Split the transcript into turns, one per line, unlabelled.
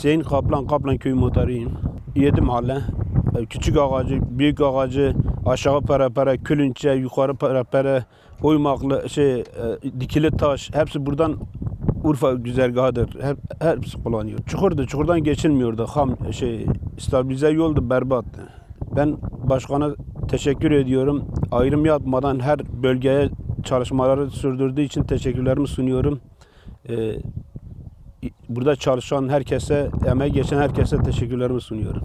Hüseyin Kaplan, Kaplan Köyü muhtarıyım. Yedi mahalle. E, Küçük ağacı, büyük ağacı, aşağı perepere, külünçe, yukarı perepere, oymaklı, şey, e, dikili taş. Hepsi buradan Urfa güzergahıdır. Hep, hepsi kullanıyor. Çukurdu, çukurdan geçilmiyordu. Ham, şey, stabilize yoldu, berbattı. Ben başkana teşekkür ediyorum. Ayrım yapmadan her bölgeye çalışmaları sürdürdüğü için teşekkürlerimi sunuyorum. Ee, burada çalışan herkese, emeği geçen herkese teşekkürlerimi sunuyorum.